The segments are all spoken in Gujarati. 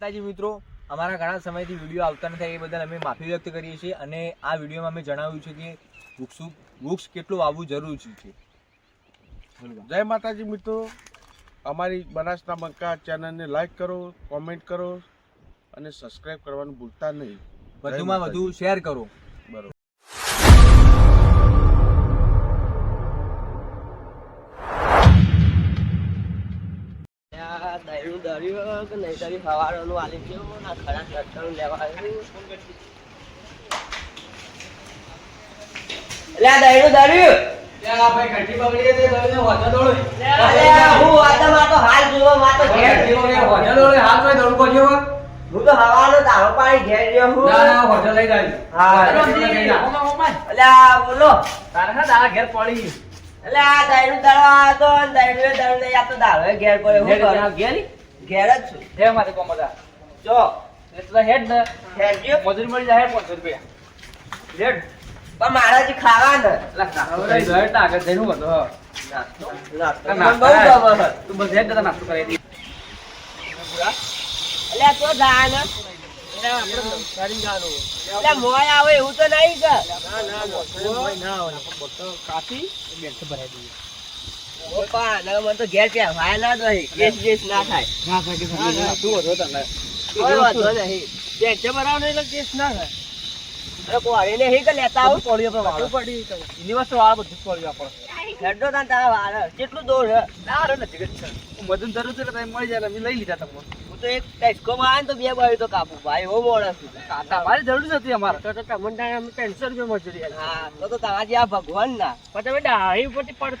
માતાજી મિત્રો. અમારા ઘણા સમયથી વીડિયો આવતા નથી એ બદલ અમે માફી વ્યક્ત કરીએ છીએ અને આ વિડીયોમાં અમે જણાવ્યું છે કે વૃક્ષો વૃક્ષ કેટલું વાવવું જરૂરી છે. જય માતાજી મિત્રો. અમારી બનાસના બંકા ચેનલને લાઈક કરો કોમેન્ટ કરો અને સબસ્ક્રાઇબ કરવાનું ભૂલતા નહીં. વધુમાં વધુ શેર કરો. દરિયું કે નહીં દરિયું હવારોનું આલી ગયું ના ખરા ચટકણું લેવા આવ્યું? એટલે આ દરિયું દરિયું હું તો હાલ જોવા માં તો ઘેર. હું તો હવાનો દાણો પાણી ઘેર ગયો હું. હા. અલ્યા બોલો. એટલે આ દરિયું દળવા તો દરિયું દાડો નહીં આ તો દાડો ઘેર પડ્યો. હું કરું? ઘેર જ છું. જો. ઘેર ગયો પણ મારા જે ખાવા ને નાસ્તો નાસ્તો? મને બહુ ગમે છે. અલ્યા તો જા ને અલ્યા મોય આવે એવું તો નહીં કે. ઓ પા, નકર મને તો ઘેર ક્યાં ભાઈ ના દોહી કેસ બેસ ના થાય. કોઈ વાંધો નહીં. ટેન્શન ભરાવો નહીં એટલે કેસ ના થાય. અરે કોળીને હી કે લેતા આવું? હેડો તાન તારા વાળ. કેટલું દૂર છે હું તો એક ટેસ્કો માં ને તો બે બાજુ તો કાપુ. ભાઈ એવો મોણસ છું. તો તો તમને આમ રૂપિયા મજૂરી હા. તો તો તમારી આ ભગવાન ના. અલ્યા તય પોણી પર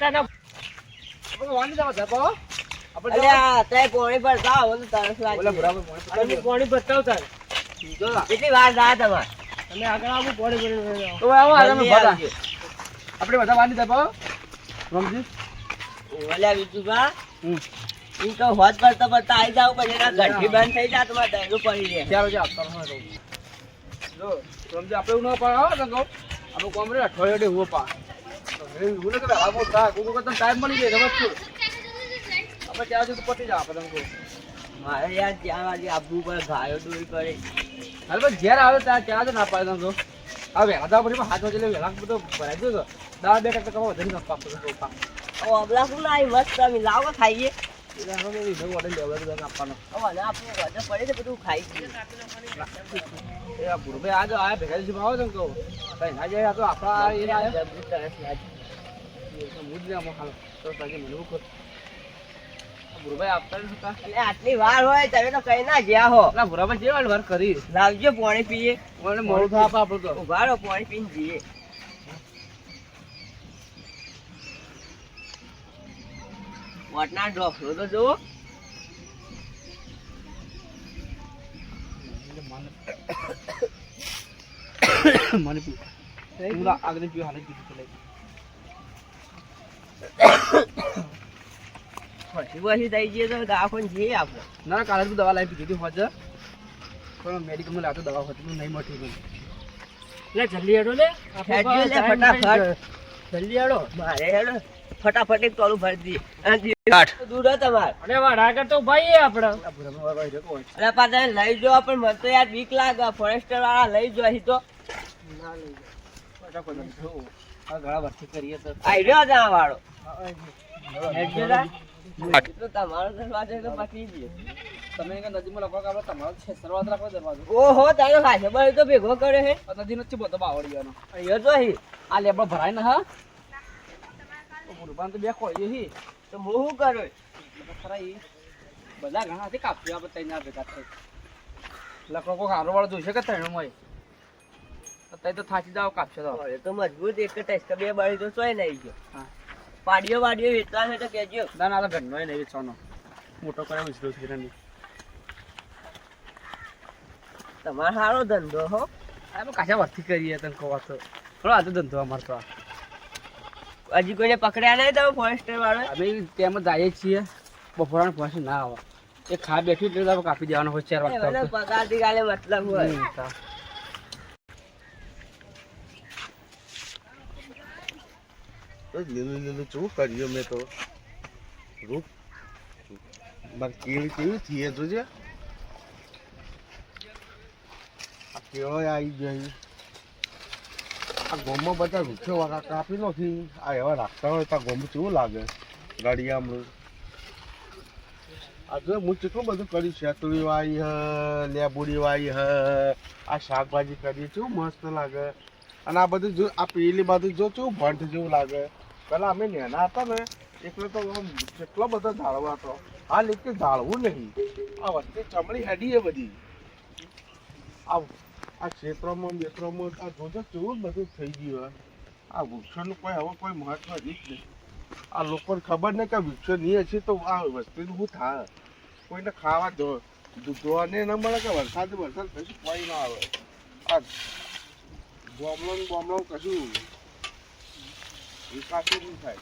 તરસ કેટલી વાર તમારે જલ્દી આવજો. ઓલ્યા વિજુભા, ઈ તો પોણી પર જાવ પછી એના ઘંટી બંધ થઈ જાય તમારે? દહેલું પડી રહે મારે યાર જ્યાં વાગે આપણે બધા વાંધી દોરી કરે જ્યારે આવે ત્યાં ત્યાં જ ના પાડે તો આ વેલા દા પછી હાથ વાગે વેલા બધો ભરાઈ ગયો દા બે ટકા કમા વધારે ના પાપો તો પા ઓ અબલા શું લાવી મસ્ત તમે લાવો કે ખાઈએ. એટલે હવે મેં નવું ઓર્ડર લેવા દે આપવાનો ઓ અને આપણું વજન પડે છે બધું ખાઈ જઈએ. એ આ ભૂરભાઈ આજ આયા ભેગા દિવસે આવો છો ને કહું કઈ ના જાય આ તો આપણા એ ના આવ્યા જબરું તરસ લાગી. હું જ ને આમાં હાલો તો તાજે મને હું કર ભૂરભાઈ આપતા નથી કા એટલે આટલી વાર હોય તમે તો કઈ ના ગયા હો. ના જે વાર કરી. લાવજો પાણી પીએ. મોડું થા આપણું તો. ઊભા પાણી પીને જઈએ. વટના ડોફલો તો જુઓ. મને પી. આગળ પીવું હાલે પીધું પછી પછી થઈ જઈએ તો દવાખાને જઈએ આપણે ના કાલે તું દવા લાવી પીધી હતી પણ મેડિકલમાં લાવતો દવા હોતી નહીં મટી ગઈ હેડજો લે. ફટાફટ. મારે હેડો. ફટાફટ એક ટોલું ભરી દઈએ. દૂર તમારે. આ ભૂરાભાઈ તો રહ્યો આપણે અરે પાછા લઈ જો પણ મને તો યાર બીક લાગે. ફોરેસ્ટર વાળા લઈ જો અહીં તો. ના લઈ જાઓ. ઘણા વર્ષથી કરીએ તો ત્યાં વાળો. તમારો દરવાજો તો પતી ગયો તમે નદીમાં લખો કે આપણે તમારો છે શરૂઆત રાખો દરવાજો. ઓહો તારો બળ તો ભેગો કર્યો હે. આ નદી નથી બધો બાવળિયાનો. અહીંયા તો અહીં આ લેબડો ભરાય ને હા? તો તો બે કોળીએ હી. તો હું શું કરું? એટલે ખરા બધા ઘણા કાપ્યો આપણે તઈને ભેગા થઈ લખો કોક હારો વાળો જોઈશે કે તૈણો હોય તો થાચી દાવ કાપશે તો. એ તો મજબૂત એક ટેસ્ટ. બે બાળી તો સોય નહીં ગયો. હા. પાડીઓ વાડીઓ વેચવા છે તો કેજો ના ના આ તો ઘરનો નહીં વેચવાનો. મોટો કરે ઉછરો છે નહીં તમારો સારો ધંધો હો. અમે કાચા વર્ષથી કરીએ તને કહો તો. થોડો આજે ધંધો અમાર તો. આ. હજી કોઈને પકડ્યા નહીં તમે ફોરેસ્ટર વાળો? અમે તેમ જઈએ છીએ. બપોરાને ફોરેસ્ટ ના આવે. એ ખા બેઠી એટલે કાપી દેવાનો હોય ચાર વાગતા પગારથી કાલે મતલબ હોય હમ, તા. તો લીલું લીલું શું કર્યું મેં તો. રૂપ. મારે કેવી કેવી થઈ જોજે કેવાય આવી જાય આ ગોમમાં બધા વૃક્ષો વાળા કાપી નથી આ એવા રાખતા હોય તો આ ગોમ કેવું લાગે? ગાડિયામણું આજે હું કેટલું બધું કર્યું શેતળી વાઈ હ લેબુડી વાઈ હ. આ શાકભાજી કરી. કેવું મસ્ત લાગે. અને આ બધું જો આ પેલી બાજુ જો કેવું ભંટ જેવું લાગે. પેલા અમે નેના હતા ને, એટલે તો કેટલો બધો ઝાડવા હતો. હાલ એક ઝાડવું નહીં. આ વચ્ચે ચમડી હેડી એ બધી. આ આ ક્ષેત્રમાં ક્ષેત્રમાં આ જોજો કેવું બધું થઈ ગયું હોય. આ વૃક્ષોનું કોઈ હવે કોઈ મહત્વ જ નહીં. આ લોકોને ખબર નહીં કે વૃક્ષો નહીં હશે તો આ વસ્તીનું શું થાય? કોઈને ખાવા જો જોવાને ન મળે કે વરસાદ વરસાદ પછી કોઈ ના આવે. આ બોમલો ને બોમલો કશું. વિકાસ નહીં થાય?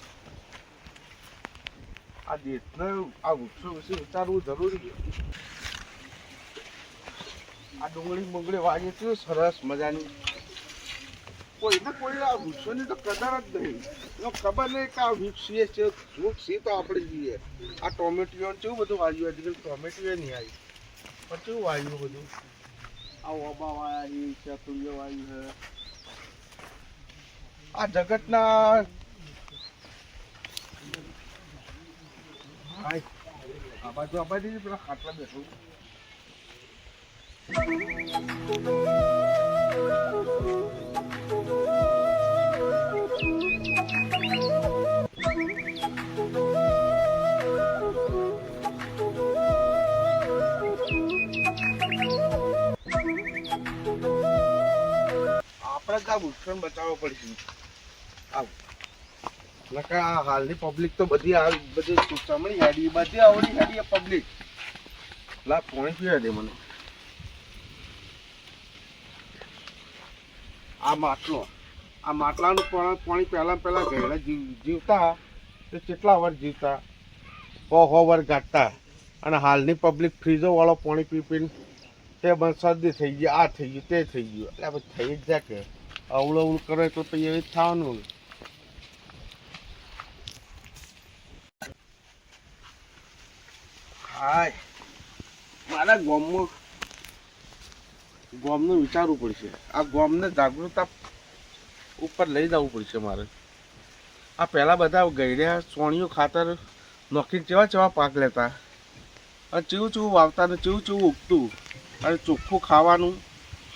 આ દેશને આ વૃક્ષો વિશે વિચારવું જરૂરી છે. આ ડુંગળી બંગળી વાગે છે સરસ મજાની. કોઈને કોઈ આ વૃક્ષોની તો કદર જ નહીં. એનો ખબર નહીં કે આ વૃક્ષ છે છે. વૃક્ષ છે તો આપણે જઈએ. આ ટોમેટીઓ ને કેવું બધું વાયુ આજકાલ ટોમેટીઓ નહીં આવી. પણ કેવું વાયુ બધું? આ ઓબા વાયા છે ચતુર્ય વાયુ છે. આ જગતના. આ બાજુ આ બાજુ પેલા ખાટલા બેઠું આપણે આ વૃક્ષોને બચાવવો પડશે નકર આ હાલની પબ્લિક તો બધી આ બધી ચમડી હેડી, બધી આવડી હેડી પબ્લિક લા, પોણી પીવા મને. આ માટલો, આ માટલાનું પણ, પાણી પહેલાં પહેલાં જીવ, જીવતા, તો કેટલા વર્ષ જીવતા? હો હો વાર ગાંઠતા અને હાલની પબ્લિક ફ્રીજો વાળો પાણી પી પીને તે બસ શરદી થઈ ગઈ, આ થઈ ગયું, તે થઈ ગયું. એટલે થઈ જ જાય કે અવળું અવળું કરે તો પછી એવી જ થવાનું. હાય. મારા ગામમાં ગામનું વિચારવું પડશે. આ ગામને જાગૃતતા ઉપર લઈ જવું પડશે મારે. આ પહેલાં બધા ગયડ્યા સોણિયું ખાતર નોખીને ચેવા ચેવા પાક લેતા. અને ચેવું ચેવું વાવતા ને ચેવું ચેવું ઉગતું. અને ચોખ્ખું ખાવાનું.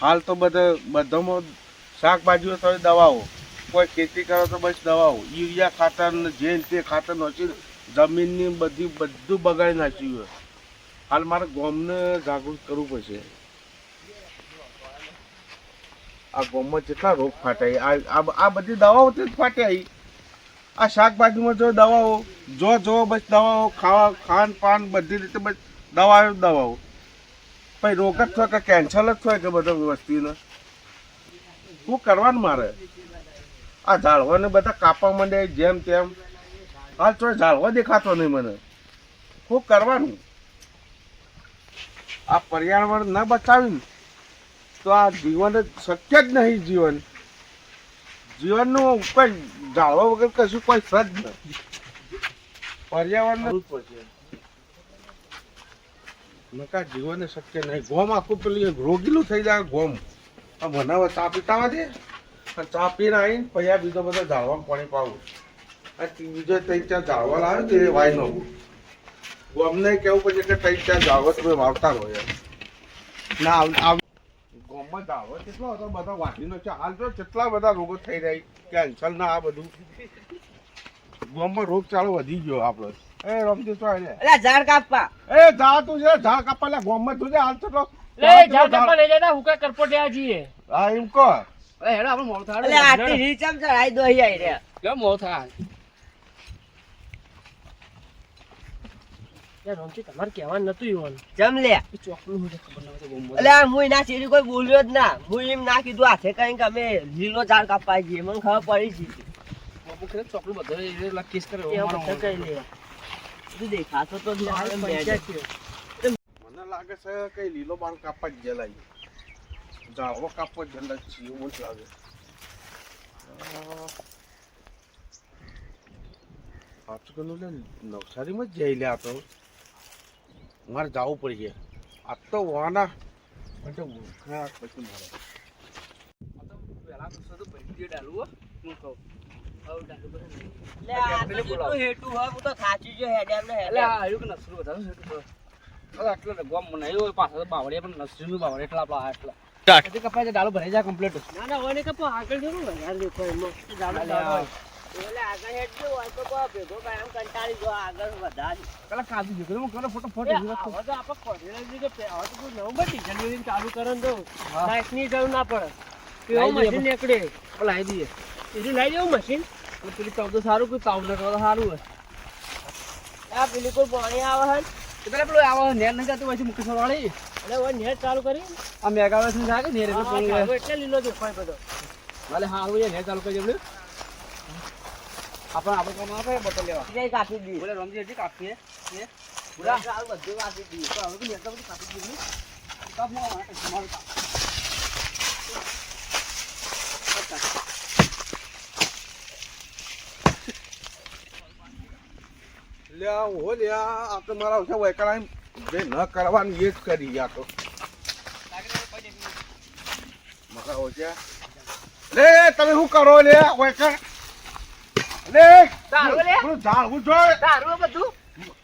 હાલ તો બધા બધામાં શાકભાજીઓ તો દવાઓ. કોઈ ખેતી કરો તો બસ દવાઓ. યુરિયા ખાતર ને જે તે ખાતર નાખી જમીનની બધી બધું બગાડી નાખ્યું છે. હાલ મારે ગોમને જાગૃત કરવું પડશે. આ ગોમમાં કેટલા રોગ ફાટાય આ- આ બધી દવાઓથી જ ફાટાય આ શાકભાજીમાં જો દવાઓ, જો જો બસ દવાઓ, ખાવા, ખાન પાન બધી રીતે બસ દવાઓ દવાઓ. પછી રોગ જ થાય કે કેન્સર જ થાય કે બધા વસ્તીને? શું કરવાનું મારે? આ ઝાડવાને બધા કાપવા માંડે જેમ તેમ. હાલ તો ઝાડવા દેખાતો નહીં મને. શું કરવાનું? આ પર્યાવરણ ન બચાવ્યું તો આ જીવન શક્ય જ નહીં જીવન. જીવનનું કોઈ ઝાડવા વગર કશું કોઈ સજ નથી પર્યાવરણ નકા જીવન શક્ય નહીં. ગોમ આખું પેલું રોગીલું થઈ જાય ગોમ. આ મને ચા પીતા દે ચા પીને આવીને પછી બીજો બધો ઝાડવામાં પાણી પાવું. અને બીજો ત્રણ ચાર એ ગોમને કેવું પડશે કે ત્રણ ચાર તમે વાવતા હોય યાર ના આવ- આવ ગોમમાં ઝાડવા કેટલો હતો બધા વાટીનો છે. હાલ તો કેટલા બધા રોગો થઈ રહી કેન્સર ના આ બધું. ગોમમાં રોગચાળો વધી ગયો આપણો. એ રમજી તો ઝાડ કાપવા. એ ઝાડ તું છે ઝાડ કાપવા લે ગોમમાં તું છે હાલ તો તો- લે ઝાડ કાપવા લઈ જતા હુકા કરપોટ્યા છીએ. હા એમ કહો. હેડો આપણે આટલી રીચમ ચડાઈ દો અહીંયા. રે કેમ મોડું થાય. યાર રોમજી તમારે કહેવાનું નતું ઈવન. જમ લે. ચોકનું હું ના હોય તો બોમ્બો અલ્યા હું એના ચીડી કોઈ બોલ્યો જ ના. હું એમ ના કીધું હાથે કઈ કે અમે લીલો ઝાડ કાપવા જઈએ મને ખબર પડી છે ચોકનું બધો કેસ કરે કઈ લે. તું દેખાતો તો જ જ. મને લાગે છે કઈ લીલો બાણ કાપવા જ ગયેલા છે. ઝાડવો કાપવા જ ગયેલા છીએ એવું મને લાગે. આજકાલ લે નવસારીમાં જ જઈ લે આ તો. મારે જવું પડશે. આ તો વાના. પછી મારે. છે પાછા. હજી કપાય છે, ડાલું ભરાઈ જાય કમ્પ્લીટ ના ના હોય ને કે આગળ જરૂર સારું કોઈ ચૌદ ને સારું આ પેલી કોઈ પાણી આવે હે? પેલા પેલું આવો નેર નહીં જતું વાળી એટલે નેટ ચાલુ કરી. આ નેર એટલે લીલો દેખાય બધો. ભલે સારું છે નેર ચાલુ કરી આપણે આપણે કોણ આપે બોટલ લેવા. જઈ કાપી દી. બોલે રમજી હજી કાપીએ હે? પૂરા સારું બધું કાપી દી. તો હવે કે તો બધું કાપી દીધું કાપ મો આવે તમારું કાપ લ્યા ઓ લ્યા આ તો મારા ઓછા વૈકલા જે ન કરવાની એ જ કરી ગયા તો. મારા ઓછા. લે તમે શું કરો લે વૈકલ લે! તારું લે? પેલું ઝાડવું જોઈએ તારું બધું?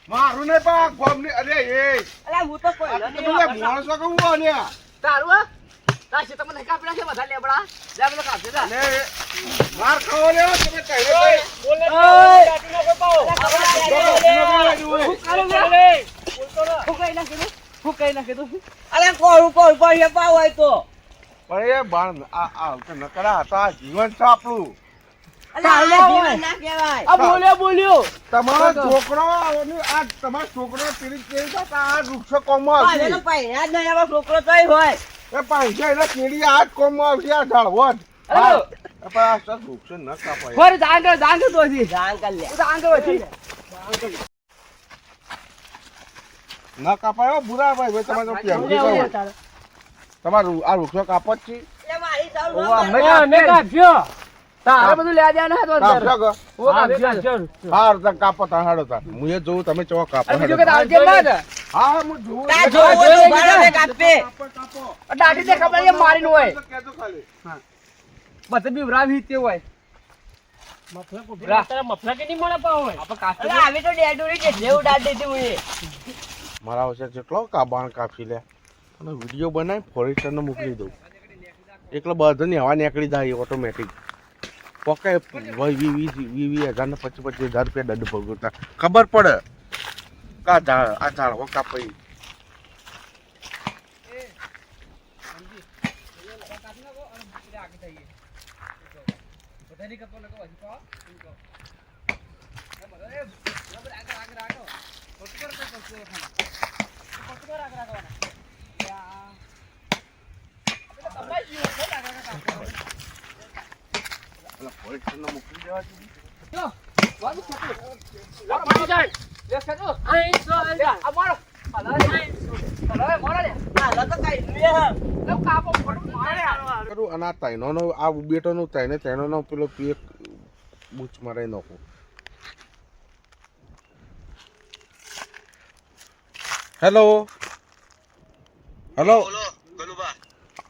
મારું નહીં પણ ગોમની અરે એ. અલે હું તો પહેલો ને તો પેલા માણસો કે હું આલ્યા તારું હા છે તમને કાપડા છે બધા લેબડા? લેબડા કાપજે જા. દે લે માર ખાવો લે તમે કહી દો હું કઈ નાખે તું અરે કોરું કોર પર એ પાવ હોય તો. પણ એ બાણ આ આ નકરા હતા જીવન છે આપણું. તમારો છોકરો આ તમારો છોકરો પીડી કેવી આ વૃક્ષો કોમમાં આવશે. તો પૈણા જ નહીં આવા છોકરો તોય હોય. એ પૈસા એને કીડી આ જ કોમમાં આવશે આ ઝાડવો જ. અરે હા. એ પણ આ સર વૃક્ષો ન કાપાય. તો લે. ન બુરા ભાઈ તમારે. તમારું આ વૃક્ષો કાપો જ છે. અમે કાપ્યો. તારે બધું લે દે ને તો અંદર. ઓ હા તો તમે કાપો તાર હાડો તાર. હું એ જોઉં તમે ચો કાપો. બીજું કે તાર. ના હા હા, હું જોઉં. તા જો જો, જો, ઊભા રહો, જો. કાપે કાપો કાપો આ દાઢી દે ખબર એ મારીને હોય. કહેજો ખાલી. હા. બધે બી ઉરાવી હોય. મફલા કે નહીં મળે પાવ હોય? આપણે કાસ્ટ આવી તો ડેડુરી જેટલે ઉડાડી દીધી હું મારા જેટલો કાબાણ કાપી લે અને વીડિયો બનાવી ફોરેસ્ટરને મોકલી દઉં. એકલો બધાની હવા નીકળી જાય ઓટોમેટિક પોકે વી વી વી વી હજાર ને પચીસ પચીસ હજાર રૂપિયા દંડ ભોગવતા. ખબર પડે. કા ઝાડ આ ધાળ હોકા પૈ Thank મોકલી દેવા જોઈએ. હાલો તો કઈ લે કરું અને આ તૈનોનો આ બેટોનું તૈને તૈનોનો પેલો પેક બૂચ મારી નાખું હેલો હેલો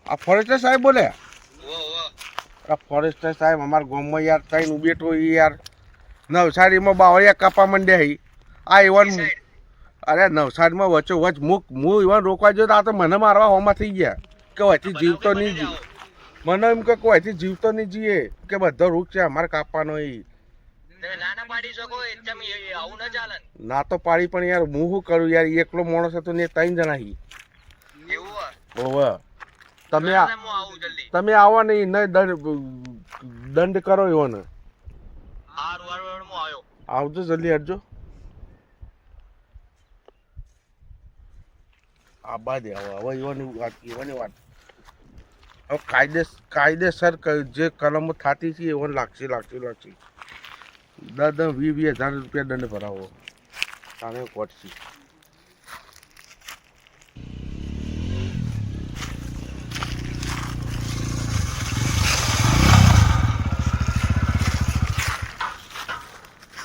આ ફોરેસ્ટર સાહેબ બોલ્યા આ ફોરેસ્ટર સાહેબ અમારા ગામમાં યાર તૈન ઉબેટો ઈ યાર. નવસારીમાં બાવળિયા કાપા માંડ્યા હી. આ ઇવન અરે નવસારીમાં વચ્ચો વચ મુક હું ઇવન રોકવા જો તો આ તો મને મારવા હોમાં થઈ ગયા. કે વચ્ચે જીવતો નહીં જીવ. મને એમ કે કોઈથી જીવતો નહીં જીએ કે બધો રૂખ છે અમારે કાપવાનો એ ના તો પાડી પણ યાર હું શું કરું યાર? એકલો માણસ હતો ને ત્રણ જણા હી. ઓવે તમે તમે આવો ને એને દંડ કરો એવો ને આવજો જલ્દી હટજો આ બાદ હવે હવે એવાની વાત એવાની વાત. હવે કાયદેસ કાયદેસર જે કલમો થતી છે એવો લાગશે લાગશે લાગશે. દસ દસ વીસ વીસ હજાર રૂપિયા દંડ ભરાવો. તારે કોટથી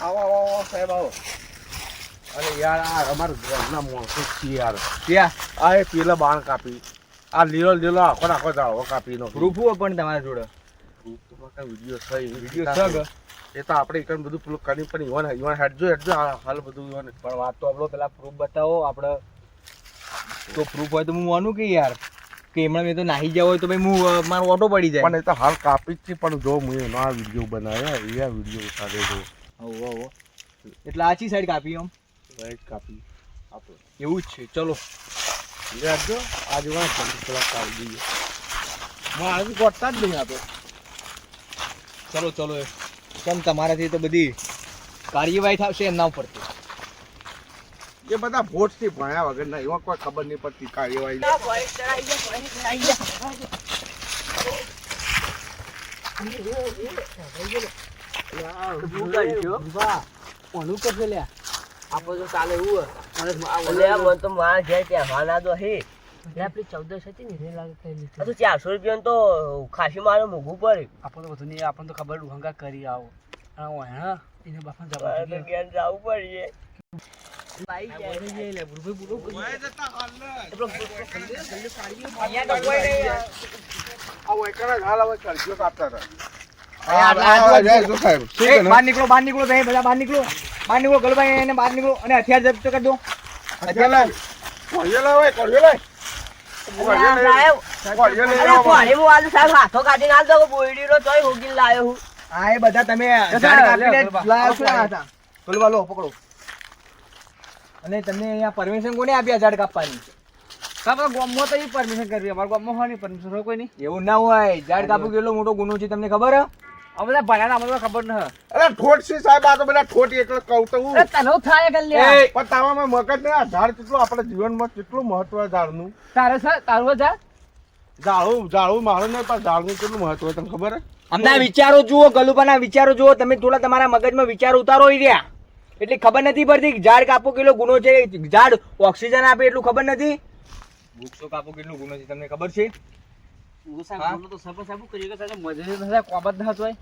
આવો આવો સાહેબ આવો. અરે યાર આ અમારા ઘરના માણસો યાર ક્યાં? આ એ પેલા બાણ કાપી. આ લીલો લીલો આખો આખો ઝાડવો કાપી નો પ્રૂફ હોય પણ તમારા જોડે. વીડિયો છે વીડિયો છે એ તો આપણે એક બધું પેલું કરી પણ ઈવન ઈવન હેડજો હેડજો હાલ બધું ઈવન. પણ વાત તો આપણો પેલા પ્રૂફ બતાવો આપણે તો પ્રૂફ હોય તો હું માનું કે યાર? કે એમણે મેં તો નાહી જાવ હોય તો ભાઈ હું મારો ઓટો પડી જાય. પણ એ તો હાલ કાપી જ છે પણ જો હું એનો આ વીડિયો બનાવ્યો એ આ વીડિયો સાથે જો હોવો હોવો એટલે આછી સાઈડ કાપી આમ. રાઈટ કાપી. આપણે એવું જ છે. ચલો. લેજો આજે વાંચ થોડાક કાઢી દઈએ. મારે કોટતા જ નહીં આપણે. ચલો ચલો. કેમ તમારાથી તો બધી કાર્યવાહી થશે એમના ઉપર એ બધા ભોટથી ભણ્યા વગર ના એમાં કોઈ ખબર નહીં પડતી કાર્યવાહી. કોનું મને તો મારા ચારસો રૂપિયા તો ખાસી મારે મોંઘું પડે આપણને ખબર ડુહંગા કરી આવો જવા પડશે આ વૈકણા જ હવે કરજો કાપતા હતા બહાર નીકળો બહાર નીકળો બધા બહાર નીકળો બહાર નીકળો ગલભાઈ એને બહાર નીકળો અને હથિયાર જપ્ત કરી દો હથિયાર લાવ. કોળિયો લાવ, ઓય, કોળિયો લાવ. કોળિયો લઈ આવો. કોળિયો લઈ અરે આવો. કોણે હું આલુ સાહેબ હાથો કાઢીને આલ દો બોયડીનો તોય હોગીને લાયો હું આ એ બધા તમે ઝાડ લે, કાપીને ગલબા. લાયા છો આ હતા. ગલબા લો પકડો અને તમને અહીંયા પરમિશન કોને આપ્યા ઝાડ કાપવાની ગામમાં તો એ પરમિશન કરવી અમારા ગામમાં હોય પરમિશન હોય કોઈ નહીં એવું ના હોય ઝાડ કાપવું કેટલો મોટો ગુનો છે તમને ખબર હે? અમે ભણ્યા અમને ખબર ન અરે ઠોટ સી સાહેબ આ તો બધા ઠોટ એકલો કહું તો હું. તને થાય કે લે પણ તારામાં મગજ ને આ ઝાડ કેટલું આપણા જીવનમાં કેટલું મહત્વ ઝાડનું? તારે સર તારું જા ઝાડવું ઝાડવું મારું નહીં પણ ઝાડનું કેટલું મહત્વ છે તમને ખબર છે? આમના વિચારો જુઓ ગલુબાના વિચારો જુઓ તમે થોડા તમારા મગજમાં વિચારો ઉતારો રહ્યા. એટલે ખબર નથી પડતી ઝાડ કાપો કેટલો ગુનો છે ઝાડ ઓક્સિજન આપે એટલું ખબર નથી? વૃક્ષો કાપો કેટલું ગુનો છે તમને ખબર છે? કોમ જ ના હોય.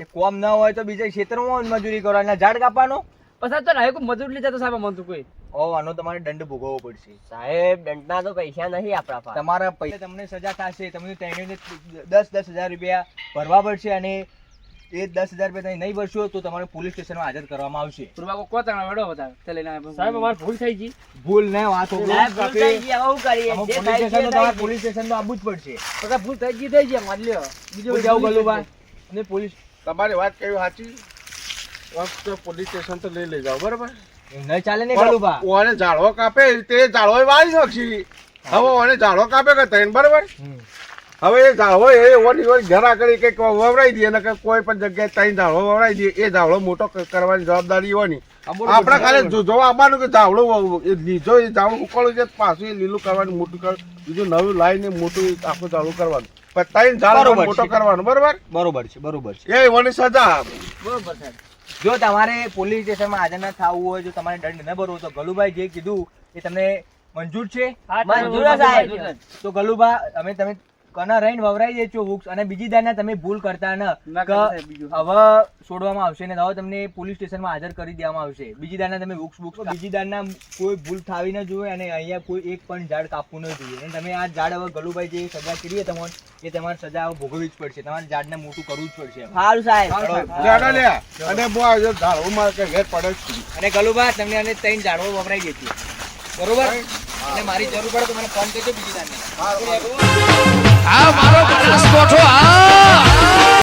એ કોમ ન હોય તો બીજા ક્ષેત્રમાં મજૂરી કરો અને ઝાડ કાપવાનો? પછી તો નહીં કોઈ મજૂર લીધા તો સાહેબ મન તો કોઈ. ઓ આનો તમારે દંડ ભોગવવો પડશે. સાહેબ દંડના તો પૈસા નહીં આપણા પાસે. તમારા પૈસા તમને સજા થશે. તમને ત્રણેયને દસ દસ હજાર રૂપિયા ભરવા પડશે અને એ દસ હજાર રૂપિયા તમે નહીં ભરશો તો તમારે પોલીસ સ્ટેશનમાં હાજર કરવામાં આવશે. પૂર્વા કો તમે વડો વધારે. તે લઈને આવ્યો સાહેબ અમારે ભૂલ થઈ ગઈ. ભૂલ ને વાત હો ભૂલ થઈ ગઈ, હવે કરીએ? પોલીસ સ્ટેશન તો તમારે પોલીસ સ્ટેશન તો આવવું જ પડશે. તો ભૂલ થઈ ગઈ થઈ ગઈ માન લ્યો બીજો જાવ ગલુબા અને પોલીસ તમારી વાત કહ્યું સાચી? વખત પોલીસ સ્ટેશન તો લઈ લઈ જાઓ બરાબર? નહીં ચાલે ને ગલુબા પણ ઓને ઝાડવો કાપે તે ઝાડવો વાળી નાખી હવે ઓને ઝાડવો કાપે કે તૈન બરાબર? હવે એ ઝાડવો એ ઓની ઓની ઘરા કરી કંઈક વવરાઈ દે ને કોઈ પણ જગ્યાએ ત્રણ ઝાડવો વવરાઈ દે એ ઝાડવો મોટો કરવાની જવાબદારી ઓની આપણે ખાલી જો- જોવા આવવાનું કે ઝાડવો લીધો એ ઝાડવું ઉકાળું છે પાછું એ લીલું કરવાનું મોટું કર બીજું નવું લાવીને મોટું આખું ઝાડવું કરવાનું. પણ ત્રણ ઝાડવો મોટો કરવાનું કરવાનો બરોબર? બરોબર છે બરોબર છે. એ ઓની સજા. બરોબર સાહેબ જો તમારે પોલીસ સ્ટેશનમાં હાજર ના થવું હોય જો તમારે દંડ ન ભરવો તો ગલુભાઈ જે કીધું એ તમને મંજૂર છે? મંજૂર સાહેબ. તો ગલુભા અમે તમે કના રહીને વવરાઈ દેજો વૃક્ષ અને બીજી દાના તમે ભૂલ કરતા ન. હવે છોડવામાં આવશે ને હવે તમને પોલીસ સ્ટેશનમાં હાજર કરી દેવામાં આવશે. બીજી દાના તમે વૃક્ષ વૃક્ષ બીજી દાના કોઈ ભૂલ થાવી ન જોઈએ અને અહીંયા કોઈ એક પણ ઝાડ કાપવું ન જોઈએ. અને તમે આ ઝાડ હવે ગલુભાઈ જે સજા કરી તમને એ તમારે સજા ભોગવવી જ પડશે. તમારે ઝાડને મોટું કરવું જ પડશે સારું સાહેબ. ઝાડો અને ગલુબા તમને અને ત્રણ ઝાડવો વપરાઈ દેતી બરોબર? અને મારી જરૂર પડે તો મને ફોન કરજો બીજી તારીખ આ મારો બનાસકોઠો આ